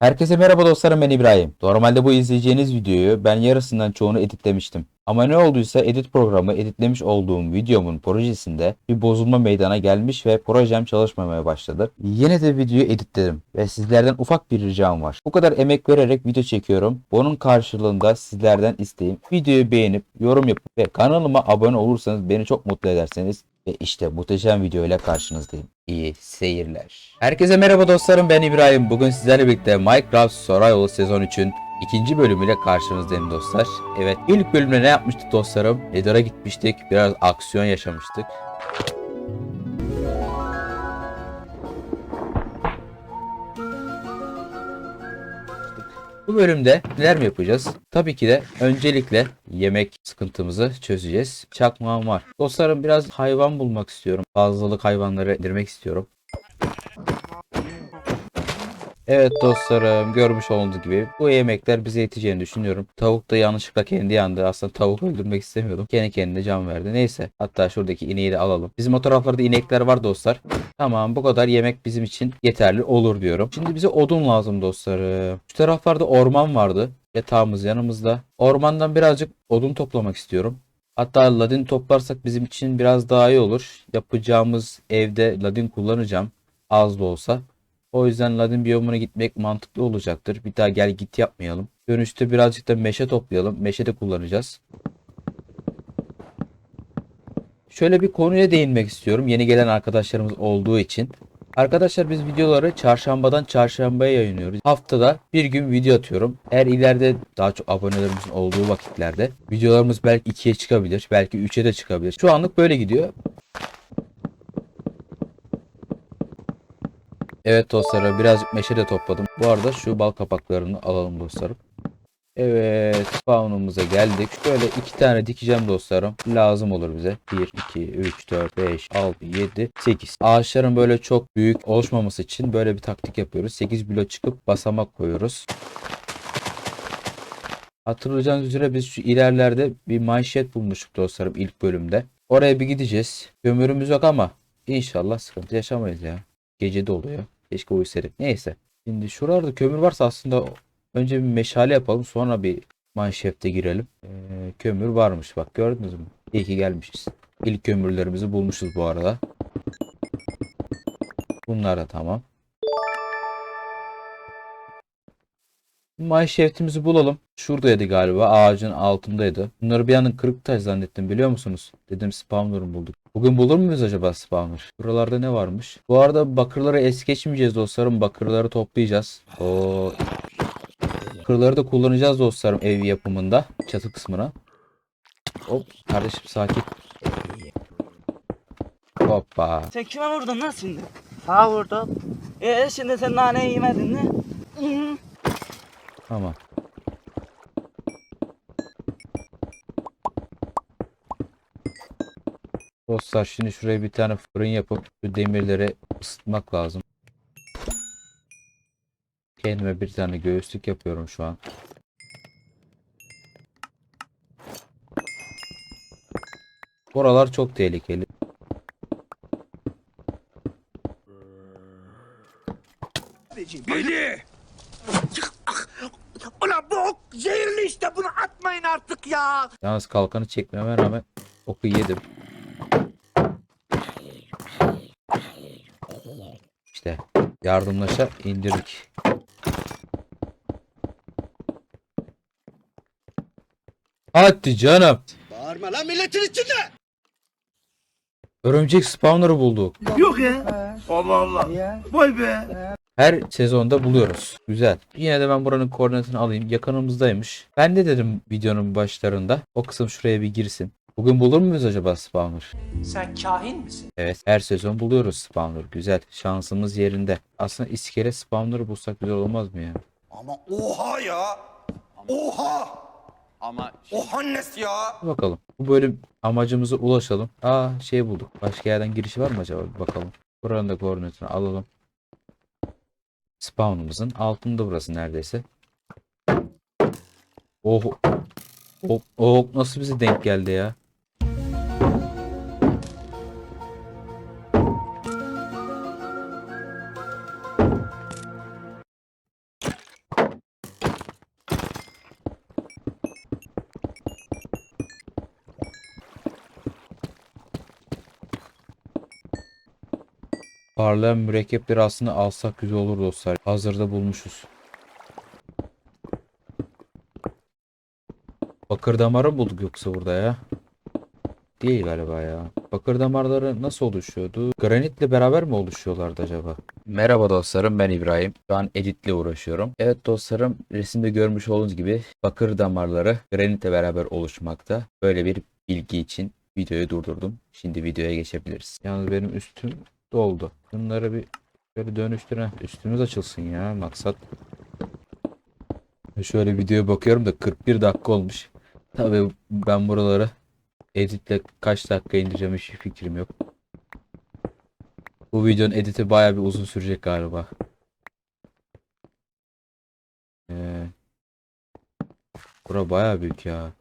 Herkese merhaba dostlarım ben İbrahim. Normalde bu izleyeceğiniz videoyu ben yarısından çoğunu editlemiştim. Ama ne olduysa edit programı editlemiş olduğum videomun projesinde bir bozulma meydana gelmiş ve projem çalışmamaya başladı. Yine de videoyu editledim ve sizlerden ufak bir ricam var. Bu kadar emek vererek video çekiyorum. Bunun karşılığında sizlerden isteğim videoyu beğenip yorum yapıp ve kanalıma abone olursanız beni çok mutlu ederseniz ve işte muhteşem video ile karşınızdayım. İyi seyirler. Herkese merhaba dostlarım ben İbrahim. Bugün sizlerle birlikte Minecraft Survival sezon 3'ün ikinci bölümüyle karşınızdayım dostlar. Evet ilk bölümde ne yapmıştık dostlarım? Nether'a gitmiştik. Biraz aksiyon yaşamıştık. Bu bölümde neler mi yapacağız? Tabii ki de öncelikle yemek sıkıntımızı çözeceğiz. Çakmağım var. Dostlarım biraz hayvan bulmak istiyorum. Fazlalık hayvanları indirmek istiyorum. Evet dostlarım görmüş olduğunuz gibi bu yemekler bize yeteceğini düşünüyorum. Tavuk da yanlışlıkla kendi yandı. Aslında tavuk öldürmek istemiyordum. Kendi kendine can verdi. Neyse. Hatta şuradaki ineği de alalım. Bizim o taraflarda inekler var dostlar. Tamam bu kadar yemek bizim için yeterli olur diyorum. Şimdi bize odun lazım dostlarım. Şu taraflarda orman vardı. Yatağımız yanımızda. Ormandan birazcık odun toplamak istiyorum. Hatta ladin toplarsak bizim için biraz daha iyi olur. Yapacağımız evde ladin kullanacağım. Az da olsa. O yüzden ladin biyomuna gitmek mantıklı olacaktır. Bir daha gel git yapmayalım. Dönüşte birazcık da meşe toplayalım. Meşe de kullanacağız. Şöyle bir konuya değinmek istiyorum. Yeni gelen arkadaşlarımız olduğu için. Arkadaşlar biz videoları çarşambadan çarşambaya yayınlıyoruz. Haftada bir gün video atıyorum. Eğer ileride daha çok abonelerimizin olduğu vakitlerde videolarımız belki 2'ye çıkabilir. Belki 3'e de çıkabilir. Şu anlık böyle gidiyor. Evet dostlarım birazcık meşe de topladım. Bu arada şu bal kapaklarını alalım dostlarım. Evet spawn'umuza geldik. Şöyle iki tane dikeceğim dostlarım. Lazım olur bize. 1, 2, 3, 4, 5, 6, 7, 8. Ağaçların böyle çok büyük oluşmaması için böyle bir taktik yapıyoruz. 8 bilo çıkıp basamak koyuyoruz. Hatırlayacağınız üzere biz şu ilerlerde bir manşet bulmuştuk dostlarım ilk bölümde. Oraya bir gideceğiz. Kömürümüz yok ama inşallah sıkıntı yaşamayız ya. Gece de oluyor. Keşke uyusaydık. Neyse. Şimdi şuralarda kömür varsa aslında önce bir meşale yapalım. Sonra bir manşefte girelim. Ee, kömür varmış. Bak gördünüz mü? İyi ki gelmişiz. İlk kömürlerimizi bulmuşuz bu arada. Bunlar da tamam. Mineshaft'imizi bulalım. Şuradaydı galiba. Ağacın altındaydı. Bunları bir anın kırık taş zannettim biliyor musunuz? Dedim spawner'ı bulduk. Bugün bulur muyuz acaba spawner? Buralarda ne varmış? Bu arada bakırları es geçmeyeceğiz dostlarım. Bakırları toplayacağız. O bakırları da kullanacağız dostlarım ev yapımında. Çatı kısmına. Hop kardeşim sakin. Hoppa. Sen kime vurdun lan şimdi? Ha vurdum. Ee şimdi sen naneyi yemedin mi? Tamam. Dostlar şimdi şuraya bir tane fırın yapıp şu demirleri ısıtmak lazım. Kendime bir tane göğüslük yapıyorum şu an. Oralar çok tehlikeli. Beni! Ulan bu ok zehirli işte bunu atmayın artık ya. Yalnız kalkanı çekmeme rağmen oku yedim. İşte yardımlaşa indirdik. Hadi canım. Bağırma lan milletin içinde. Örümcek spawner'ı bulduk. Yok ya. Allah Allah. Vay be. Her sezonda buluyoruz. Güzel. Yine de ben buranın koordinatını alayım. Yakınımızdaymış. Ben de dedim videonun başlarında. O kısım şuraya bir girsin. Bugün bulur muyuz acaba spawner? Sen kahin misin? Evet her sezon buluyoruz spawner. Güzel. Şansımız yerinde. Aslında iskele spawner'ı bulsak güzel olmaz mı ya? Ama oha ya. Oha. Ama Oha nesi ya. Bakalım. Bu bölüm amacımıza ulaşalım. Aa şey bulduk. Başka yerden girişi var mı acaba? Bir bakalım. Buranın da koordinatını alalım. Spawn'ımızın altında burası neredeyse. Oh. Oh, oh nasıl bize denk geldi ya? Parlayan mürekkepleri aslında alsak güzel olur dostlar. Hazırda bulmuşuz. Bakır damarı bulduk yoksa burada ya? Değil galiba ya. Bakır damarları nasıl oluşuyordu? Granitle beraber mi oluşuyorlardı acaba? Merhaba dostlarım ben İbrahim. Şu an editle uğraşıyorum. Evet dostlarım resimde görmüş olduğunuz gibi bakır damarları granitle beraber oluşmakta. Böyle bir bilgi için videoyu durdurdum. Şimdi videoya geçebiliriz. Yalnız benim üstüm doldu. Bunları bir böyle dönüştüren üstümüz açılsın ya maksat. Şöyle videoya bakıyorum da 41 dakika olmuş. Tabii ben buraları editle kaç dakika indireceğim hiçbir fikrim yok. Bu videonun editi bayağı bir uzun sürecek galiba. Ee, bura bayağı büyük ya.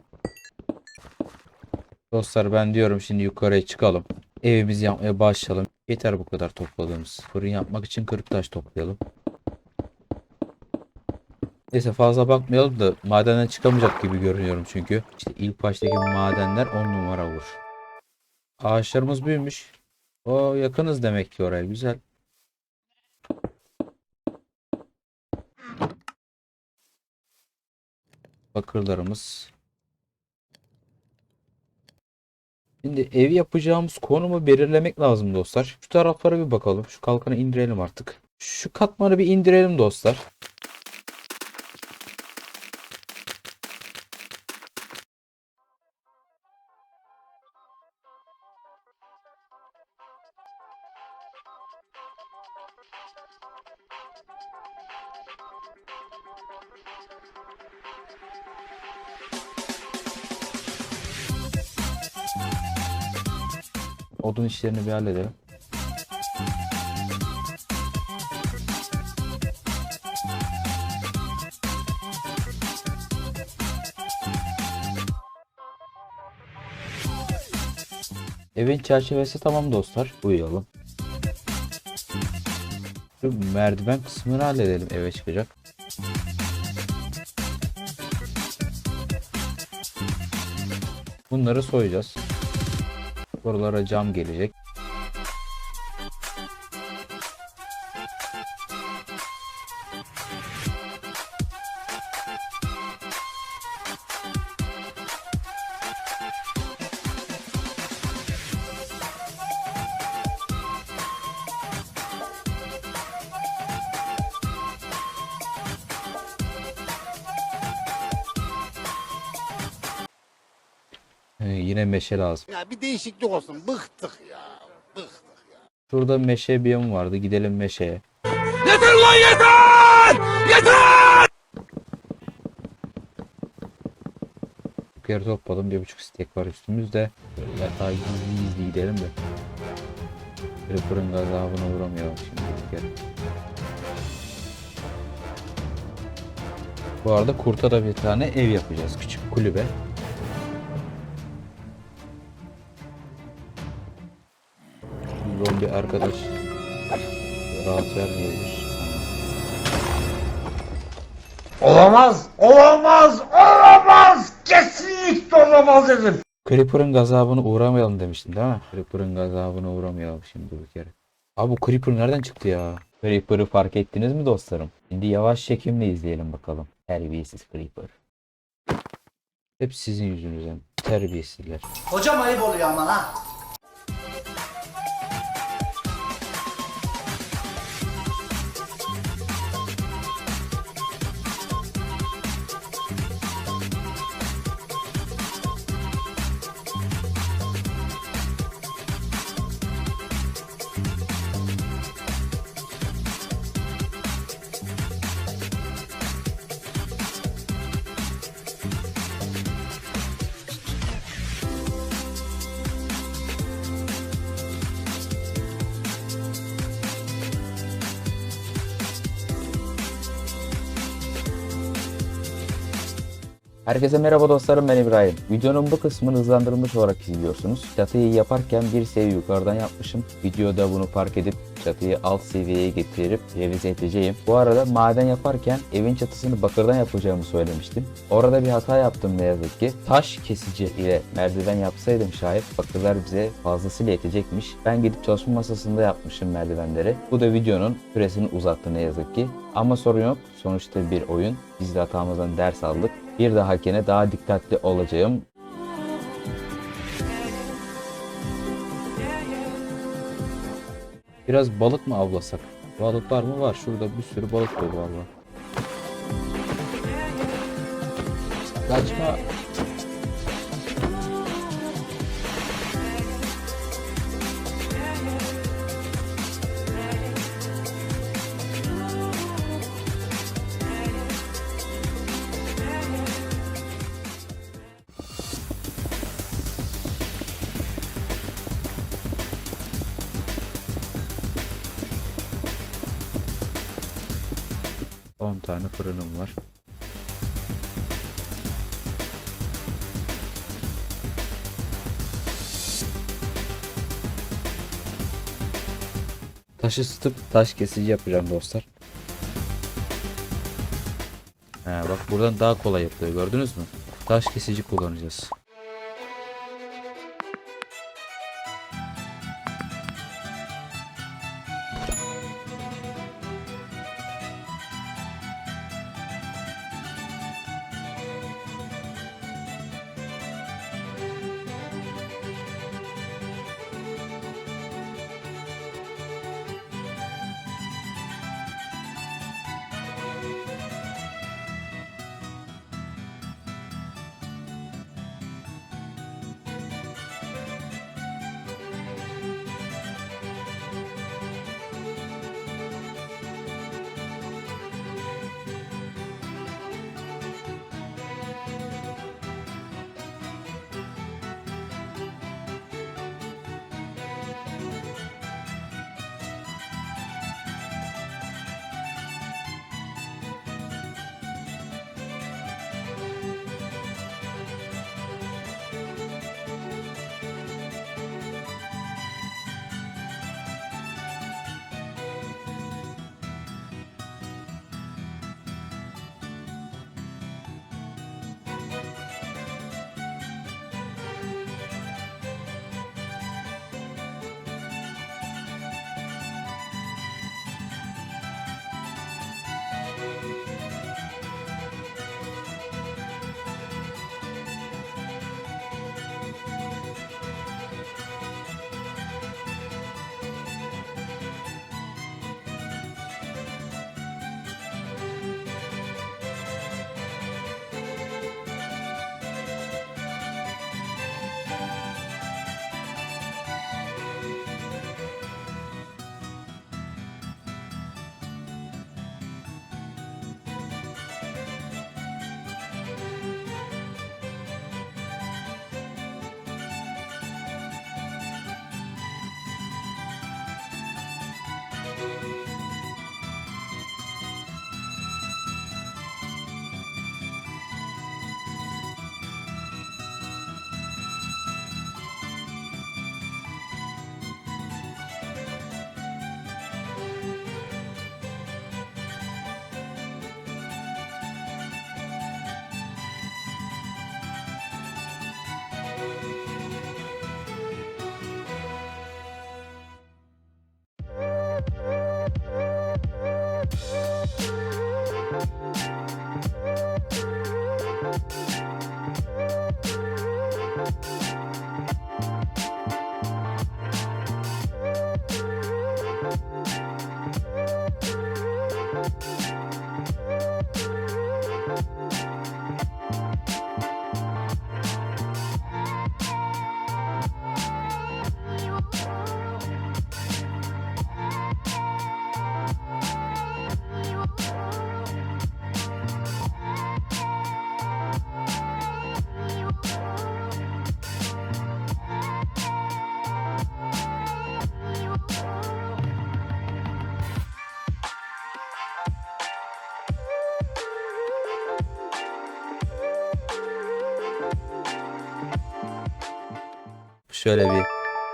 Dostlar ben diyorum şimdi yukarıya çıkalım. Evimizi yapmaya başlayalım. Yeter bu kadar topladığımız. Fırın yapmak için kırık taş toplayalım. Neyse fazla bakmayalım da madenden çıkamayacak gibi görünüyorum çünkü. İşte ilk baştaki madenler 10 numara olur. Ağaçlarımız büyümüş. O yakınız demek ki oraya. Güzel. Bakırlarımız. Şimdi ev yapacağımız konumu belirlemek lazım dostlar. Şu taraflara bir bakalım. Şu kalkanı indirelim artık. Şu katmanı bir indirelim dostlar. Odun işlerini bir halledelim. Evin çerçevesi tamam dostlar. Uyuyalım. Şu merdiven kısmını halledelim eve çıkacak. Bunları soyacağız. Buralara cam gelecek. Yine meşe lazım. Ya bir değişiklik olsun. Bıktık ya. Bıktık. Şurada meşe biyom vardı. Gidelim meşeye. Yeter lan yeter! Yeter! Kere topladım. Bir buçuk stek var üstümüzde. Yatağa gizli gizli gidelim de. Bir fırın gazabına uğramayalım şimdi kere. Bu arada kurta da bir tane ev yapacağız. Küçük kulübe. Zombi arkadaş rahat vermiyormuş. Olamaz! Olamaz! Olamaz! Kesinlikle olamaz dedim. Creeper'ın gazabına uğramayalım demiştin değil mi? Creeper'ın gazabına uğramayalım şimdi bir kere. Abi bu Creeper nereden çıktı ya? Creeper'ı fark ettiniz mi dostlarım? Şimdi yavaş çekimle izleyelim bakalım. Terbiyesiz Creeper. Hep sizin yüzünüzden. Terbiyesizler. Hocam ayıp oluyor ama ha. Herkese merhaba dostlarım ben İbrahim. Videonun bu kısmını hızlandırılmış olarak izliyorsunuz. Çatıyı yaparken bir seviye yukarıdan yapmışım. Videoda bunu fark edip çatıyı alt seviyeye getirip revize edeceğim. Bu arada maden yaparken evin çatısını bakırdan yapacağımı söylemiştim. Orada bir hata yaptım ne yazık ki. Taş kesici ile merdiven yapsaydım şayet bakırlar bize fazlasıyla yetecekmiş. Ben gidip çalışma masasında yapmışım merdivenleri. Bu da videonun süresini uzattı ne yazık ki. Ama sorun yok. Sonuçta bir oyun. Biz de hatamızdan ders aldık. Bir dahakine daha dikkatli olacağım. Biraz balık mı avlasak? Balıklar mı var? Şurada bir sürü balık dolu var. Kaçma. On tane fırınım var. Taşı ısıtıp taş kesici yapacağım dostlar. He bak buradan daha kolay yapılıyor gördünüz mü? Taş kesici kullanacağız. Şöyle bir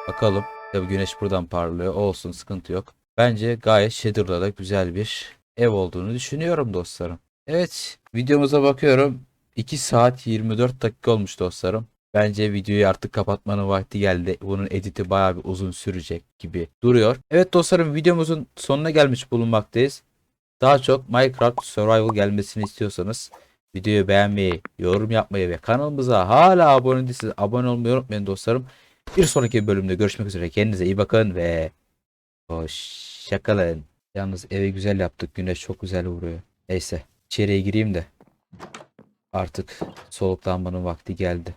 bakalım. Tabii güneş buradan parlıyor. Olsun sıkıntı yok. Bence gayet Shader'da da güzel bir ev olduğunu düşünüyorum dostlarım. Evet videomuza bakıyorum. 2 saat 24 dakika olmuş dostlarım. Bence videoyu artık kapatmanın vakti geldi. Bunun editi bayağı bir uzun sürecek gibi duruyor. Evet dostlarım videomuzun sonuna gelmiş bulunmaktayız. Daha çok Minecraft Survival gelmesini istiyorsanız videoyu beğenmeyi, yorum yapmayı ve kanalımıza hala abone değilseniz abone olmayı unutmayın dostlarım. Bir sonraki bölümde görüşmek üzere. Kendinize iyi bakın ve hoşçakalın. Yalnız eve güzel yaptık. Güneş çok güzel vuruyor. Neyse içeriye gireyim de artık soluklanmanın vakti geldi.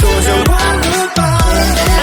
Cause